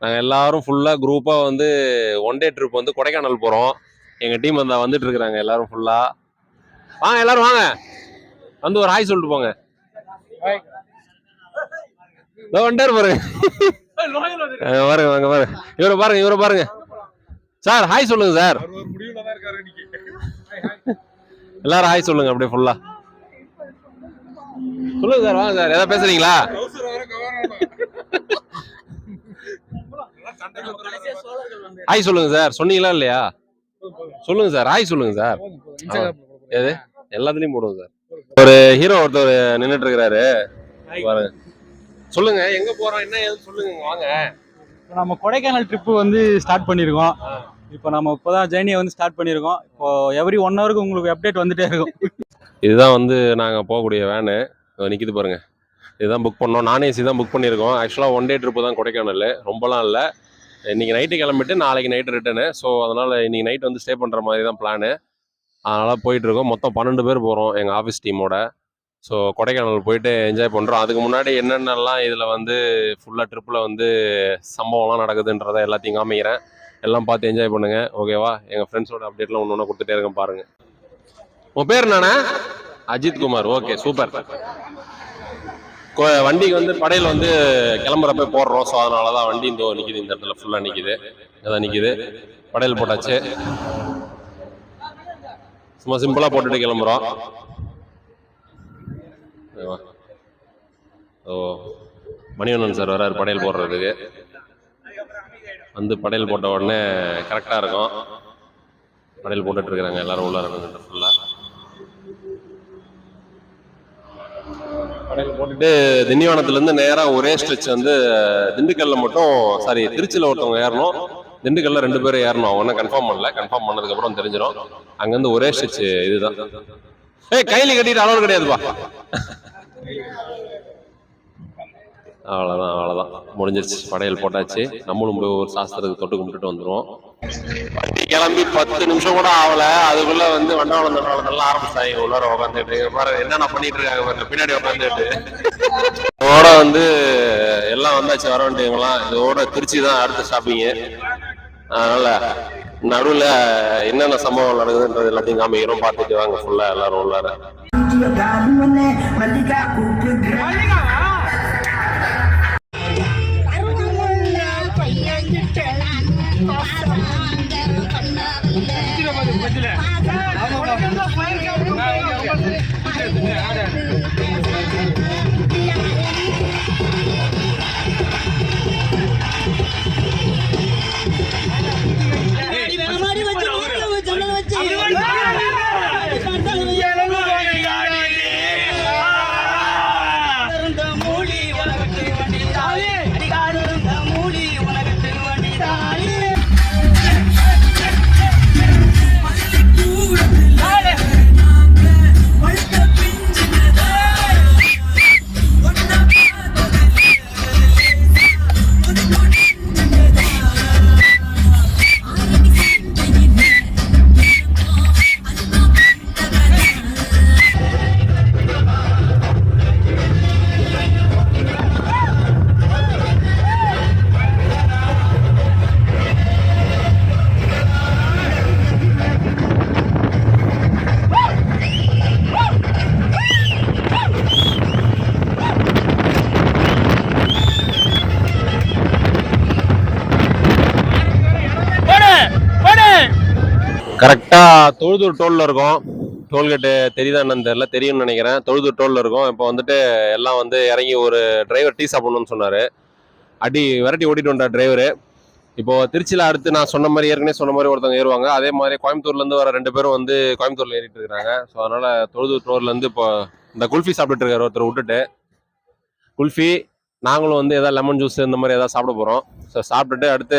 நாங்கள் எல்லாரும் ஃபுல்லாக குரூப்பாக வந்து ஒன் டே ட்ரிப் வந்து கொடைக்கானல் போகிறோம் எங்கள் டீம் வந்தால் வந்துட்டு இருக்கிறாங்க எல்லாரும் ஃபுல்லாக வாங்க எல்லாரும் வாங்க. வந்து ஒரு ஹாய் சொல்லிட்டு போங்க. இதோ வந்துட்டாரு பாருங்க. பாருங்க வாங்க பாருங்க. இவரை பாருங்க இவரை பாருங்க. சார் ஹாய் சொல்லுங்க சார். எல்லாரும் ஹாய் சொல்லுங்க அப்படியே ஃபுல்லா சொல்லுங்க சார் வாங்க சார். ஏதாவது பேசுறீங்களா? ஹாய் சொல்லுங்க சார். சொன்னீங்களா இல்லையா? சொல்லுங்க சார். ஹாய் சொல்லுங்க சார். எது? எல்லாத்துலயும் போடுவோம் சார். ஒரு ஹீரோ ஒருத்தர் நின்னுட்டு இருக்கிறாரு சொல்லுங்க. எங்க போறோம்? என்ன ஏதுன்னு சொல்லுங்க. வாங்க. நம்ம கொடைக்கானல் ட்ரிப்பு வந்து ஸ்டார்ட் பண்ணியிருக்கோம் இப்போ நம்ம இப்போதான் ஜேர்னியை வந்து ஸ்டார்ட் பண்ணியிருக்கோம் இப்போ எவ்ரி ஒன் ஹவருக்கு உங்களுக்கு அப்டேட் வந்துட்டே இருக்கும். இதுதான் வந்து நாங்கள் போகக்கூடிய வேனு நிற்கிது பாருங்க. இதுதான் புக் பண்ணோம். நான் ஏசி தான் புக் பண்ணியிருக்கோம். ஆக்சுவலாக ஒன் டே ட்ரிப்பு தான் கொடைக்கானல். ரொம்பலாம் இல்லை. இன்றைக்கி நைட்டு கிளம்பிட்டு நாளைக்கு நைட்டு ரிட்டனு ஸோ அதனால் இன்றைக்கி நைட் வந்து ஸ்டே பண்ணுற மாதிரி தான் பிளானு அதனால் போயிட்டுருக்கோம். மொத்தம் பன்னெண்டு பேர் போகிறோம் எங்கள் ஆஃபீஸ் டீமோட ஸோ கொடைக்கானல் போயிட்டு என்ஜாய் பண்ணுறோம் அதுக்கு முன்னாடி என்னென்னலாம் இதில் வந்து ஃபுல்லாக ட்ரிப்பில் வந்து சம்பவம்லாம் நடக்குதுன்றதை எல்லாத்தையும் காமிக்கிறேன். எல்லாம் பார்த்து என்ஜாய் பண்ணுங்கள் ஓகேவா எங்கள் ஃப்ரெண்ட்ஸோட அப்டேட்லாம் ஒன்று ஒன்று கொடுத்துட்டே இருக்கேன் பாருங்கள் உன் பேர் என்னண்ணா? அஜித் குமார். ஓகே சூப்பர் வண்டிக்கு வந்து படையில் வந்து கிளம்புறப்ப போடுறோம். ஸோ அதனால தான் வண்டி இந்த நிற்கிது இந்த இடத்துல ஃபுல்லாக நிற்கிது அதான் நிற்கிது படையல் போட்டாச்சு. சும்மா சிம்பிளாக போட்டுட்டு கிளம்புறோம். ஓ மணிவண்ணன் சார் வராரு படையல் போடுறதுக்கு. வந்து படையல் போட்ட உடனே கரெக்டாக இருக்கும். படையல் போட்டுட்ருக்குறாங்க எல்லோரும் எல்லாரும் உள்ள ஃபுல்லாக அப்படின்னு போட்டுட்டு திண்டிவனத்துலேருந்து நேராக ஒரே ஸ்ட்ரெச் வந்து திண்டுக்கல்ல மட்டும் சாரி திருச்சியில் ஒருத்தவங்க ஏறணும். திண்டுக்கல்ல ரெண்டு பேரும் ஏறணும். அவங்க ஒன்றும் கன்ஃபார்ம் பண்ணல. கன்ஃபார்ம் பண்ணதுக்கப்புறம் தெரிஞ்சிடும் அங்கேருந்து ஒரே ஸ்ட்ரெச் இதுதான். ஏய் கையில் கட்டிட்டு அளவு கிடையாதுப்பா. அவ்வளோதான் அவ்வளோதான் முடிஞ்சிருச்சு. படையல் போட்டாச்சு. நம்மளும் போய் ஒரு சாஸ்திரத்துக்கு தொட்டு கும்பிட்டுட்டு வந்துருவோம். வண்டி கிளம்பி பத்து நிமிஷம் கூட ஆகல. அதுக்குள்ள வந்து வண்டவாளம் தண்டவாளத்தெல்லாம் ஆரம்பிச்சாங்க உள்ளார உட்காந்துட்டு பாரு என்னென்ன பண்ணிட்டு இருக்காங்க பாருங்க பின்னாடி உட்காந்துட்டு இதோட வந்து எல்லாம் வந்தாச்சு. வர வேண்டியவங்களாம் இதோட திருச்சி தான் அடுத்த ஸ்டாப்பிங்கு அதனால நடுவுல என்னென்ன சம்பவம் நடக்குதுன்றது எல்லாத்தையும் காமிக்கிறோம். பார்த்துட்டு வாங்க. ஃபுல்லா எல்லாரும் உள்ளார. はい。கரெக்டாக தொழுதூர் டோலில் இருக்கோம். டோல்கேட்டு தெரியுதா என்னன்னு தெரியல தெரியும்னு நினைக்கிறேன். தொழுதூர் டோலில் இருக்கோம். இப்போ வந்துட்டு எல்லாம் வந்து இறங்கி ஒரு டிரைவர் டீ சாப்பிடணும்னு சொன்னார். அடி விரட்டி ஓட்டிட்டு வந்தார் டிரைவரு இப்போது திருச்சியில் அடுத்து நான் சொன்ன மாதிரி ஏற்கனவே சொன்ன மாதிரி ஒருத்தவங்க ஏறுவாங்க. அதே மாதிரி கோயம்புத்தூர்லேருந்து வர ரெண்டு பேரும் வந்து கோயம்புத்தூரில் ஏறிட்டு இருக்காங்க ஸோ அதனால் தொழுதூர் டோர்லேருந்து இப்போ இந்த குல்ஃபி சாப்பிட்டுட்டு இருக்காரு ஒருத்தர் விட்டுட்டு. குல்ஃபி நாங்களும் வந்து ஏதாவது லெமன் ஜூஸ் இந்த மாதிரி ஏதாவது சாப்பிட போறோம். ஸோ சாப்பிட்டுட்டு அடுத்து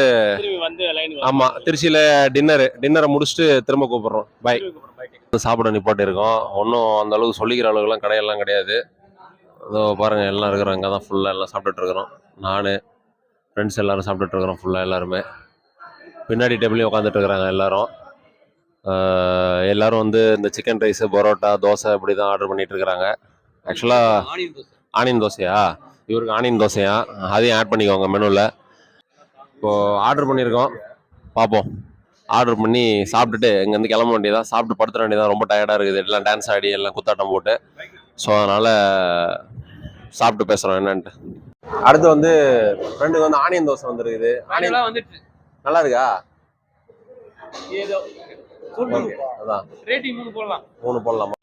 வந்து லைன் ஆமா திருச்சியில டின்னரு டின்னரை முடிச்சுட்டு திரும்ப கூப்பிடுறோம். பை சாப்பிட நிப்பாட்டி இருக்கோம். ஒன்றும் அந்த அளவுக்கு சொல்லிக்கிற அளவுக்குலாம் கடையெல்லாம் கிடையாது. அதோ பாருங்க எல்லாம் இருக்கிறோம். இங்கே தான் ஃபுல்லாக எல்லாம் சாப்பிட்டுட்டு இருக்கிறோம். நான் ஃப்ரெண்ட்ஸ் எல்லாரும் சாப்பிட்டுட்டு இருக்கிறோம் ஃபுல்லாக எல்லாருமே. பின்னாடி டேபிளையும் உட்காந்துட்டு இருக்கிறாங்க எல்லாரும். எல்லாரும் வந்து இந்த சிக்கன் ரைஸ் பரோட்டா தோசை இப்படி தான் ஆர்டர் பண்ணிட்டு இருக்கிறாங்க. ஆக்சுவலாக ஆனியன் தோசையா? இவருக்கு ஆனியன் தோசையா? அதையும் ஆட் பண்ணிக்கோங்க மெனுவில் இப்போ ஆர்டர் பண்ணியிருக்கோம். பார்ப்போம். ஆர்டர் பண்ணி சாப்பிட்டுட்டு இங்கேருந்து கிளம்ப வேண்டியதா? சாப்பிட்டு படுத்துற வேண்டியதா? ரொம்ப டயர்டாக இருக்குது. எல்லாம் டான்ஸ் ஆடி எல்லாம் குத்தாட்டம் போட்டு. ஸோ அதனால சாப்பிட்டு பேசுகிறோம் என்னன்ட்டு. அடுத்து வந்து ஃப்ரெண்டுக்கு வந்து ஆனியன் தோசை வந்துருக்குது. ஆனியன் வந்துட்டு. நல்லா இருக்கா? ஏதோ. அதான். மூணு போடலாம். மூணு போடலாமா?